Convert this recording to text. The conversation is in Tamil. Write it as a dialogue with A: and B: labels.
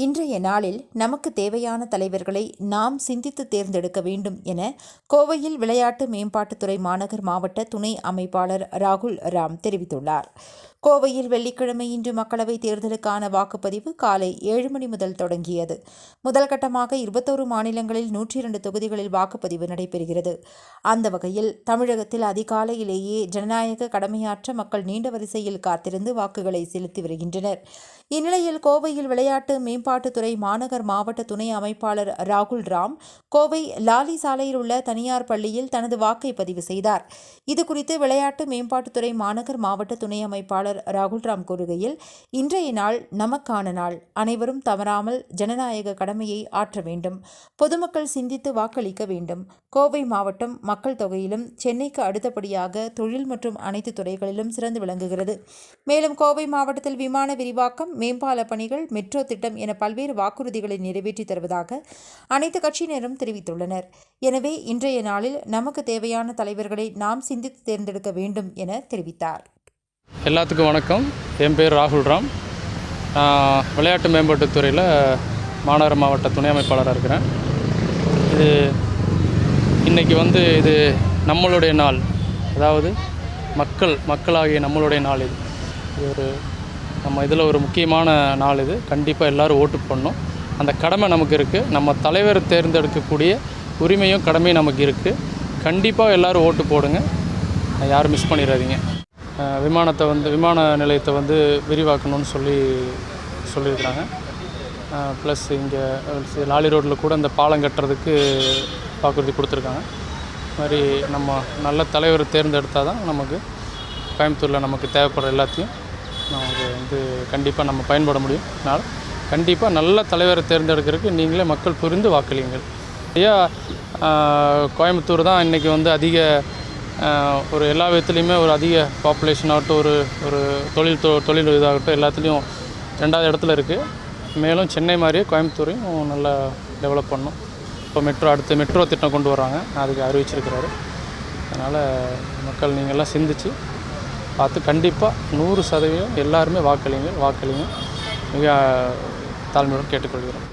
A: இன்றைய நாளில் நமக்கு தேவையான தலைவர்களை நாம் சிந்தித்து தேர்ந்தெடுக்க வேண்டும் என கோவையில் விளையாட்டு மேம்பாட்டுத்துறை மாநகர் மாவட்ட துணை அமைப்பாளர் ராகுல் ராம் தெரிவித்துள்ளார். கோவையில் வெள்ளிக்கிழமை இன்று மக்களவைத் தேர்தலுக்கான வாக்குப்பதிவு காலை ஏழு மணி முதல் தொடங்கியது. முதல் கட்டமாக இருபத்தோரு மாநிலங்களில் நூற்றி இரண்டு தொகுதிகளில் வாக்குப்பதிவு நடைபெறுகிறது. அந்த வகையில் தமிழகத்தில் அதிகாலையிலேயே ஜனநாயக கடமையாற்ற மக்கள் நீண்ட வரிசையில் காத்திருந்து வாக்குகளை செலுத்தி வருகின்றனர். இந்நிலையில் கோவையில் விளையாட்டு மேம்பாட்டுத்துறை மாநகர் மாவட்ட துணை அமைப்பாளர் ராகுல் ராம் கோவை லாலி சாலையில் உள்ள தனியார் பள்ளியில் தனது வாக்கை பதிவு செய்தார். இதுகுறித்து விளையாட்டு மேம்பாட்டுத்துறை மாநகர் மாவட்ட துணை அமைப்பாளர் ராகுல் ராம் கூறுகையில் இன்றைய நாள் நமக்கான நாள். அனைவரும் தவறாமல் ஜனநாயக கடமையை ஆற்ற வேண்டும். பொதுமக்கள் சிந்தித்து வாக்களிக்க வேண்டும். கோவை மாவட்டம் மக்கள் தொகையிலும் சென்னைக்கு அடுத்தபடியாக தொழில் மற்றும் அனைத்து துறைகளிலும் சிறந்து விளங்குகிறது. மேலும் கோவை மாவட்டத்தில் விமான விரிவாக்கம் மேம்பால பணிகள் மெட்ரோ திட்டம் என பல்வேறு வாக்குறுதிகளை நிறைவேற்றி தருவதாக அனைத்து கட்சியினரும் தெரிவித்துள்ளனர். எனவே இன்றைய நாளில் நமக்கு தேவையான தலைவர்களை நாம் சிந்தித்து தேர்ந்தெடுக்க வேண்டும் என தெரிவித்தார்.
B: எல்லாத்துக்கும் வணக்கம். என் பேர் ராகுல் ராம். விளையாட்டு மேம்பாட்டுத்துறையில் மாநகர மாவட்ட துணை அமைப்பாளராக இருக்கிறேன். இது இன்றைக்கி வந்து இது நம்மளுடைய நாள். அதாவது மக்கள் மக்களாகிய நம்மளுடைய நாள் இது இது ஒரு நம்ம இதில் ஒரு முக்கியமான நாள் இது. கண்டிப்பாக எல்லோரும் ஓட்டு பண்ணணும். அந்த கடமை நமக்கு இருக்குது நம்ம தலைவர் தேர்ந்தெடுக்கக்கூடிய உரிமையும் கடமையும் நமக்கு இருக்குது கண்டிப்பாக எல்லோரும் ஓட்டு போடுங்க. யாரும் மிஸ் பண்ணிடாதீங்க. விமானத்தை வந்து விமான நிலையத்தை வந்து விரிவாக்கணும்னு சொல்லி சொல்லியிருக்கிறாங்க. ப்ளஸ் இங்கே லாலி ரோட்டில் கூட இந்த பாலம் கட்டுறதுக்கு வாக்குறுதி கொடுத்துருக்காங்க. இது மாதிரி நம்ம நல்ல தலைவர் தேர்ந்தெடுத்தால் தான் நமக்கு கோயம்புத்தூரில் நமக்கு தேவைப்படுற எல்லாத்தையும் நமக்கு வந்து கண்டிப்பாக நம்ம பயன்பட முடியும். அதனால் கண்டிப்பாக நல்ல தலைவரை தேர்ந்தெடுக்கிறதுக்கு நீங்களே மக்கள் புரிந்து வாக்களியுங்கள். ஐயா கோயம்புத்தூர் தான் இன்றைக்கி வந்து அதிக ஒரு எல்லா விதத்துலேயுமே ஒரு அதிக பாப்புலேஷன் ஆகட்டும் ஒரு ஒரு தொழில் தொ தொழில் இதாகட்டும் எல்லாத்துலேயும் ரெண்டாவது இடத்துல இருக்குது மேலும் சென்னை மாதிரியே கோயம்புத்தூரையும் நல்லா டெவலப் பண்ணும். இப்போ மெட்ரோ அடுத்து மெட்ரோ திட்டம் கொண்டு வராங்க அதுக்கு அறிவிச்சிருக்கிறாரு. அதனால் மக்கள் நீங்கள்லாம் சிந்திச்சு பார்த்து கண்டிப்பாக நூறு சதவீதம் எல்லாருமே வாக்களிங்க வாக்களிங்க மிக தாழ்மையுடன் கேட்டுக்கொள்கிறோம்.